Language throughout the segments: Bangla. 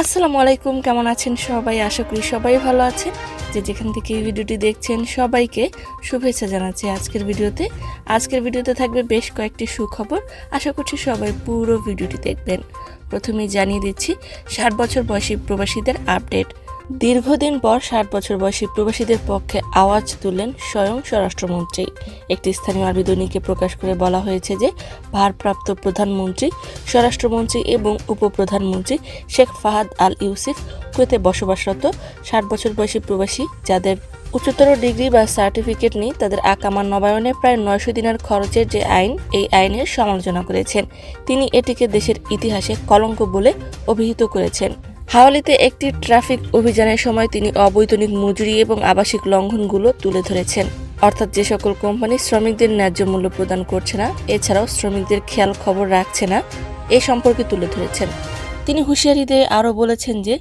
আসসালামু আলাইকুম, কেমন আছেন সবাই? আশা করি সবাই ভালো আছেন। যে যেখান থেকে এই ভিডিওটি দেখছেন, সবাইকে শুভেচ্ছা জানাচ্ছি আজকের ভিডিওতে। আজকের ভিডিওতে থাকবে বেশ কয়েকটি সুখবর। আশা করছি সবাই পুরো ভিডিওটি দেখবেন। প্রথমেই জানিয়ে দিচ্ছি, ষাট বছর বয়সী প্রবাসীদের আপডেট। দীর্ঘদিন পর ষাট বছর বয়সী প্রবাসীদের পক্ষে আওয়াজ তুললেন স্বয়ং স্বরাষ্ট্রমন্ত্রী। একটি স্থানীয় আরবি দৈনিকে প্রকাশ করে বলা হয়েছে যে, ভারপ্রাপ্ত প্রধানমন্ত্রী, স্বরাষ্ট্রমন্ত্রী এবং উপপ্রধানমন্ত্রী শেখ ফাহাদ আল ইউসিফ কুয়েতে বসবাসরত ষাট বছর বয়সী প্রবাসী, যাদের উচ্চতর ডিগ্রি বা সার্টিফিকেট নেই তাদের আকামা নবায়নে প্রায় নয়শো দিনের খরচের যে আইন, এই আইনের সমালোচনা করেছেন। তিনি এটিকে দেশের ইতিহাসে কলঙ্ক বলে অভিহিত করেছেন। হাওয়ালিতে একটি ট্রাফিক অভিযানের সময় তিনি অবৈতনিক মজুরি এবং আবাসিক লঙ্ঘনগুলো তুলে ধরেছেন। অর্থাৎ যে সকল কোম্পানি শ্রমিকদের ন্যায্য মূল্য প্রদান করছে না, এছাড়াও শ্রমিকদের খেয়াল খবর রাখছে না, এ সম্পর্কে তুলে ধরেছেন। তিনি হুঁশিয়ারি দিয়ে আরও বলেছেন যে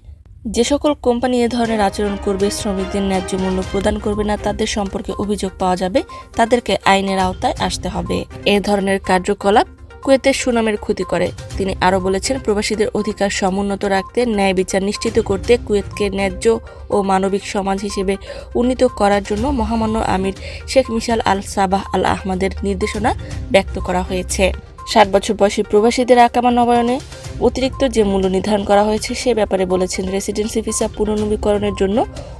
যে সকল কোম্পানি এ ধরনের আচরণ করবে, শ্রমিকদের ন্যায্য মূল্য প্রদান করবে না, তাদের সম্পর্কে অভিযোগ পাওয়া যাবে, তাদেরকে আইনের আওতায় আসতে হবে। এ ধরনের কার্যকলাপ কুয়েতের সুনামের ক্ষতি করে। তিনি আরও বলেছেন, প্রবাসীদের অধিকার সমুন্নত রাখতে, ন্যায় বিচার নিশ্চিত করতে কুয়েতকে ন্যায্য ও মানবিক সমাজ হিসেবে উন্নীত করার জন্য মহামান্য আমির শেখ মিশাল আল সাবাহ আল আহমদের নির্দেশনা ব্যক্ত করা হয়েছে। ষাট বছর বয়সী প্রবাসীদের আকামা নবায়নে অতিরিক্ত যে মূল্য নির্ধারণ করা হয়েছে সে ব্যাপারে বলেছেন রেসিডেন্সি ভিসা পুনর্নবীকরণের জন্য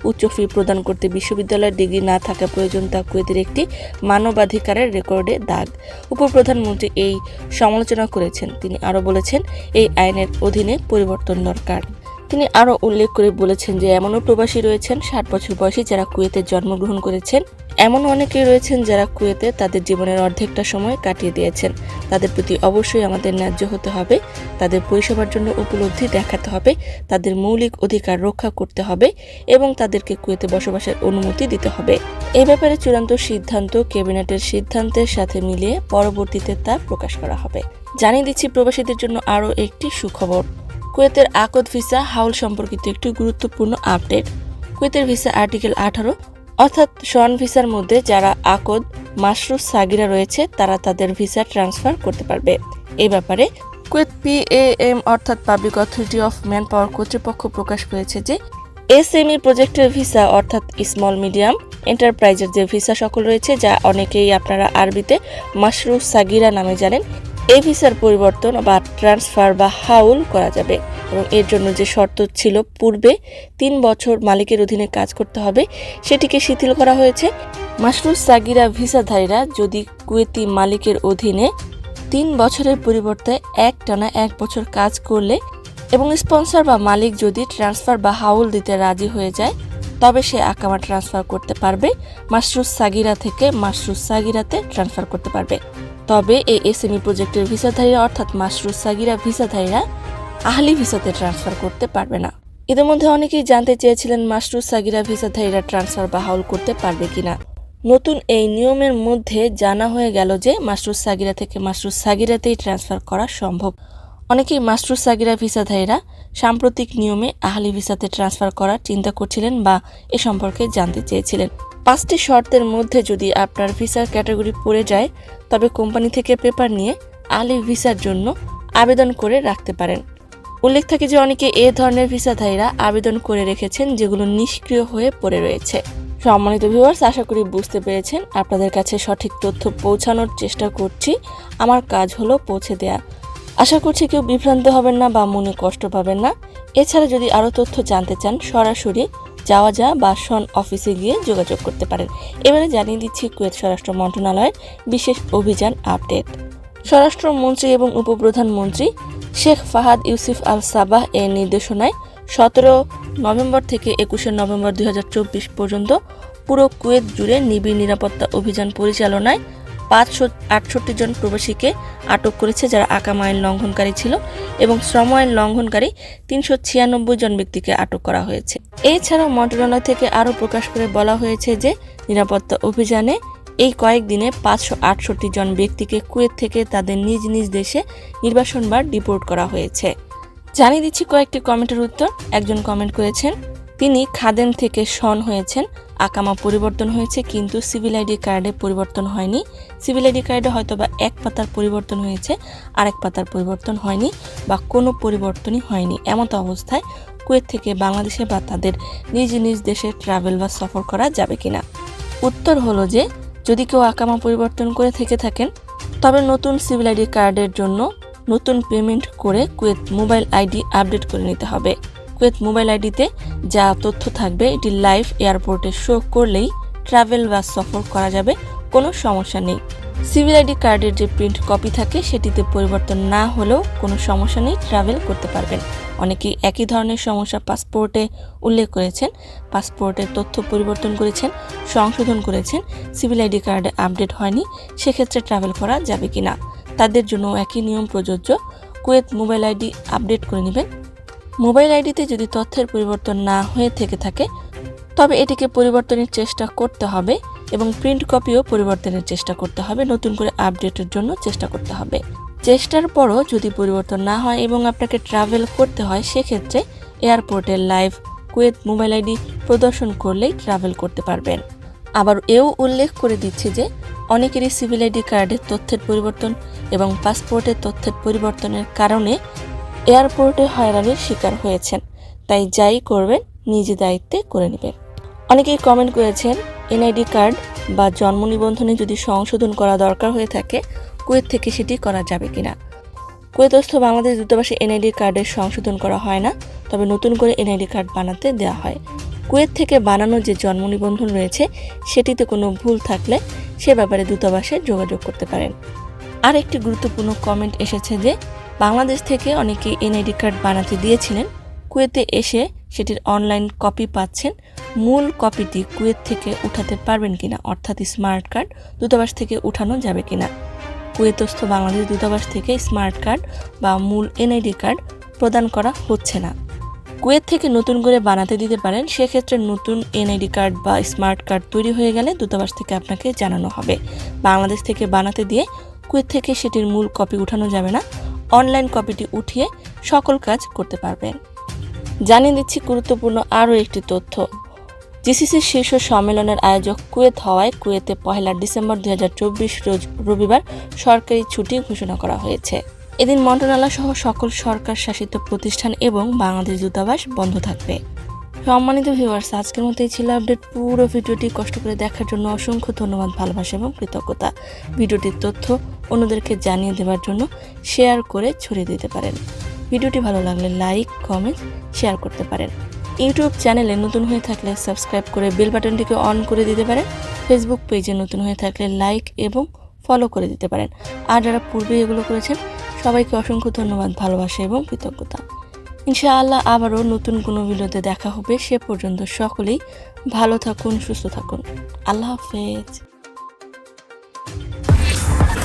উচ্চ ফি প্রদান করতে বিশ্ববিদ্যালয়ের ডিগ্রি না থাকা প্রয়োজন তা কুয়েতের একটি মানবাধিকারের রেকর্ডে দাগ। উপপ্রধানমন্ত্রী এই সমালোচনা করেছেন। তিনি আরও বলেছেন, এই আইনের অধীনে পরিবর্তন দরকার। তিনি আরও উল্লেখ করে বলেছেন যে এমনও প্রবাসী রয়েছেন, ষাট বছর বয়সী যারা কুয়েতে জন্মগ্রহণ করেছেন। এমন অনেকেই রয়েছেন যারা কুয়েতে তাদের জীবনের অর্ধেকটা সময় কাটিয়ে দিয়েছেন। তাদের প্রতি অবশ্যই আমাদের ন্যায্য হতে হবে। তাদের পরিষেবার জন্য উপলব্ধি দেখাতে হবে। তাদের মৌলিক অধিকার রক্ষা করতে হবে এবং তাদেরকে কুয়েতে বসবাসের অনুমতি দিতে হবে। এই ব্যাপারে চূড়ান্ত সিদ্ধান্ত ক্যাবিনেটের সিদ্ধান্তের সাথে মিলিয়ে পরবর্তীতে তা প্রকাশ করা হবে। জানিয়ে দিচ্ছি, প্রবাসীদের জন্য আরও একটি সুখবর। কুয়েতের আকদ ভিসা হাউল সম্পর্কিত একটি গুরুত্বপূর্ণ আপডেট। কুয়েতের ভিসা আর্টিকেল আঠারো, অর্থাৎ শন ভিসার মধ্যে যারা আকদ, মাশরুফ, সাগিরা রয়েছে, তারা তাদের ভিসা ট্রান্সফার করতে পারবে। এ ব্যাপারে কুয়েত পিএএম অর্থাৎ public authority of manpower কর্তৃপক্ষ প্রকাশ করেছে যে এসএমই প্রজেক্টের ভিসা, অর্থাৎ স্মল মিডিয়াম এন্টারপ্রাইজের যে ভিসা সকল রয়েছে, যা অনেকেই আপনারা আরবিতে মাশরুফ, সাগিরা নামে জানেন এই ভিসার পরিবর্তন বা ট্রান্সফার বা হাউল করা যাবে এবং এর জন্য যে শর্ত ছিল পূর্বে তিন বছর মালিকের অধীনে কাজ করতে হবে, সেটিকে শিথিল করা হয়েছে। মাশরুফ সাগিরা ভিসাধারীরা যদি কুয়েতি মালিকের অধীনে তিন বছরের পরিবর্তে এক টানা এক বছর কাজ করলে এবং স্পন্সর বা মালিক যদি ট্রান্সফার বা হাউল দিতে রাজি হয়ে যায়, তবে সে আকামা ট্রান্সফার করতে পারবে। মাশরুফ সাগিরা থেকে মাশরুফ সাগিরাতে ট্রান্সফার করতে পারবে। তবে এই এসএমই প্রজেক্টের ভিসাধারীরা অর্থাৎ মাশরুফ সাগিরা ভিসাধারীরা আহলি ভিসাতে ট্রান্সফার করতে পারবে না। ইতিমধ্যে অনেকেই জানতে চেয়েছিলেন মাশরুফ সাগিরা ভিসাধারীরা ট্রান্সফার বা হাউল করতে পারবে কিনা। নতুন এই নিয়মের মধ্যে জানা হয়ে গেল যে মাশরুফ সাগিরা থেকে মাশরুফ সাগিরাতেই ট্রান্সফার করা সম্ভব। অনেকেই মাশরুফ সাগিরা ভিসাধারীরা সাম্প্রতিক নিয়মে আহলি ভিসাতে ট্রান্সফার করার চিন্তা করছিলেন বা এ সম্পর্কে জানতে চেয়েছিলেন। পাঁচটি শর্তের মধ্যে যদি আপনার ভিসার ক্যাটাগরি পড়ে যায়, তবে কোম্পানি থেকে পেপার নিয়ে আলি ভিসার জন্য আবেদন করে রাখতে পারেন। উল্লেখ থাকে যে অনেকে এ ধরনের ভিসাধারীরা আবেদন করে রেখেছেন যেগুলো নিষ্ক্রিয় হয়ে পড়ে রয়েছে। সম্মানিত ভিউয়ার্স, আশা করি বুঝতে পেরেছেন। আপনাদের কাছে সঠিক তথ্য পৌঁছানোর চেষ্টা করছি। আমার কাজ হলো পৌঁছে দেয়া। আশা করছি কেউ বিভ্রান্ত হবেন না বা মনে কষ্ট পাবেন না। এছাড়া যদি আরও তথ্য জানতে চান, সরাসরি যাওয়া যা বা সন অফিসে গিয়ে যোগাযোগ করতে পারেন। এবারে জানিয়ে দিচ্ছি কুয়েত স্বরাষ্ট্র মন্ত্রণালয়ের বিশেষ অভিযান আপডেট। স্বরাষ্ট্রমন্ত্রী এবং উপপ্রধানমন্ত্রী Sheikh Fahad Yousef Al Sabah এর নির্দেশনায় সতেরো নভেম্বর থেকে একুশে নভেম্বর দুই হাজার চব্বিশ পর্যন্ত পুরো কুয়েত জুড়ে নিবিড় নিরাপত্তা অভিযান পরিচালনায় পাঁচশো আটষট্টি জন প্রবাসীকে আটক করেছে, যারা আকাম আইন লঙ্ঘনকারী ছিল এবং শ্রম আইন লঙ্ঘনকারী তিনশো ছিয়ানব্বই জন ব্যক্তিকে আটক করা হয়েছে। এছাড়াও মন্ত্রণালয় থেকে আরও প্রকাশ করে বলা হয়েছে যে, নিরাপত্তা অভিযানে এই কয়েকদিনে পাঁচশো আটষট্টি জন ব্যক্তিকে কুয়েত থেকে তাদের নিজ নিজ দেশে নির্বাসনবার ডিপোর্ট করা হয়েছে। জানিয়ে দিচ্ছি কয়েকটি কমেন্টের উত্তর। একজন কমেন্ট করেছেন, তিনি খাদেম থেকে শন হয়েছেন। আকামা পরিবর্তন হয়েছে, কিন্তু সিভিল আইডি কার্ডে পরিবর্তন হয়নি। সিভিল আইডি কার্ডে হয়তো বা এক পাতার পরিবর্তন হয়েছে, আরেক পাতার পরিবর্তন হয়নি বা কোনো পরিবর্তনই হয়নি। এমত অবস্থায় কুয়েত থেকে বাংলাদেশে বা তাদের নিজ নিজ দেশে ট্রাভেল বা সফর করা যাবে কিনা? উত্তর হলো যে, যদি কেউ আকামা পরিবর্তন করে থেকে থাকেন, তবে নতুন সিভিল আইডি কার্ডের জন্য নতুন পেমেন্ট করে কুয়েত মোবাইল আইডি আপডেট করে নিতে হবে। কুয়েত মোবাইল আইডিতে যা তথ্য থাকবে, এটি লাইভ এয়ারপোর্টে শো করলেই ট্রাভেল বা সফর করা যাবে, কোনো সমস্যা নেই। সিভিল আইডি কার্ডের যে প্রিন্ট কপি থাকে, সেটিতে পরিবর্তন না হলেও কোনো সমস্যা নেই ট্রাভেল করতে পারবেন। অনেকেই একই ধরনের সমস্যা পাসপোর্টে উল্লেখ করেছেন পাসপোর্টের তথ্য পরিবর্তন করেছেন, সংশোধন করেছেন সিভিল আইডি কার্ডে আপডেট হয়নি, সেক্ষেত্রে ট্রাভেল করা যাবে কি না তাদের জন্য একই নিয়ম প্রযোজ্য। কুয়েত মোবাইল আইডি আপডেট করে নেবেন মোবাইল আইডিতে যদি তথ্যের পরিবর্তন না হয়ে থেকে থাকে, তবে এটিকে পরিবর্তনের চেষ্টা করতে হবে এবং প্রিন্ট কপিও পরিবর্তনের চেষ্টা করতে হবে, নতুন করে আপডেটের জন্য চেষ্টা করতে হবে। চেষ্টার পরও যদি পরিবর্তন না হয় এবং আপনাকে ট্রাভেল করতে হয়, সেক্ষেত্রে এয়ারপোর্টের লাইভ কুয়েত মোবাইল আইডি প্রদর্শন করলেই ট্রাভেল করতে পারবেন। আবার এও উল্লেখ করে দিচ্ছে যে, অনেকেরই সিভিল আইডি কার্ডের তথ্যের পরিবর্তন এবং পাসপোর্টের তথ্যের পরিবর্তনের কারণে এয়ারপোর্টে হয়রানির শিকার হয়েছেন, তাই যাই করবেন, নিজ দায়িত্বে করে নেবেন। অনেকেই কমেন্ট করেছেন, এনআইডি কার্ড বা জন্ম নিবন্ধনে যদি সংশোধন করা দরকার হয়ে থাকে, কুয়েত থেকে সেটি করা যাবে কিনা? কুয়েতস্থ বাংলাদেশ দূতাবাসে এনআইডি কার্ডের সংশোধন করা হয় না, তবে নতুন করে এনআইডি কার্ড বানাতে দেওয়া হয়। কুয়েত থেকে বানানো যে জন্ম নিবন্ধন রয়েছে, সেটিতে কোনো ভুল থাকলে সে ব্যাপারে দূতাবাসে যোগাযোগ করতে পারেন। আর একটি গুরুত্বপূর্ণ কমেন্ট এসেছে যে বাংলাদেশ থেকে অনেকে এনআইডি কার্ড বানাতে দিয়েছিলেন। কুয়েতে এসে সেটির অনলাইন কপি পাচ্ছেন। মূল কপিটি কুয়েত থেকে উঠাতে পারবেন কিনা, অর্থাৎ স্মার্ট কার্ড দূতাবাস থেকে উঠানো যাবে কিনা। কুয়েতস্থ বাংলাদেশ দূতাবাস থেকে স্মার্ট কার্ড বা মূল এনআইডি কার্ড প্রদান করা হচ্ছে না। কুয়েত থেকে নতুন করে বানাতে দিতে পারেন, সেক্ষেত্রে নতুন এনআইডি কার্ড বা স্মার্ট কার্ড তৈরি হয়ে গেলে দূতাবাস থেকে আপনাকে জানানো হবে। বাংলাদেশ থেকে বানাতে দিয়ে কুয়েত থেকে সেটির মূল কপি উঠানো যাবে না। অনলাইন কপিটি উঠিয়ে সকল কাজ করতে পারবেন জানিয়ে দিচ্ছি গুরুত্বপূর্ণ আরও একটি তথ্য। জিসিসির শীর্ষ সম্মেলনের আয়োজক কুয়েত হওয়ায় কুয়েতে পহেলা ডিসেম্বর দু হাজার চব্বিশ রোজ রবিবার সরকারি ছুটি ঘোষণা করা হয়েছে। এদিন মন্ত্রণালয় সহ সকল সরকার শাসিত প্রতিষ্ঠান এবং বাংলাদেশ দূতাবাস বন্ধ থাকবে। সম্মানিত ভিউয়ার্স আজকের মতো এই ছিল আপডেট। পুরো ভিডিওটি কষ্ট করে দেখার জন্য অসংখ্য ধন্যবাদ, ভালোবাসা এবং কৃতজ্ঞতা। ভিডিওটির তথ্য অন্যদেরকে জানিয়ে দেওয়ার জন্য শেয়ার করে ছড়িয়ে দিতে পারেন। ভিডিওটি ভালো লাগলে লাইক কমেন্ট শেয়ার করতে পারেন। ইউটিউব চ্যানেলে নতুন হয়ে থাকলে সাবস্ক্রাইব করে বেল বাটনটিকে অন করে দিতে পারেন। ফেসবুক পেজে নতুন হয়ে থাকলে লাইক এবং ফলো করে দিতে পারেন। আর যারা পূর্বে এগুলো করেছেন, সবাইকে অসংখ্য ধন্যবাদ, ভালোবাসা এবং কৃতজ্ঞতা। ইনশাআল্লাহ আবারও নতুন কোনো ভিডিওতে দেখা হবে। সে পর্যন্ত সকলেই ভালো থাকুন, সুস্থ থাকুন। আল্লাহ হাফেজ।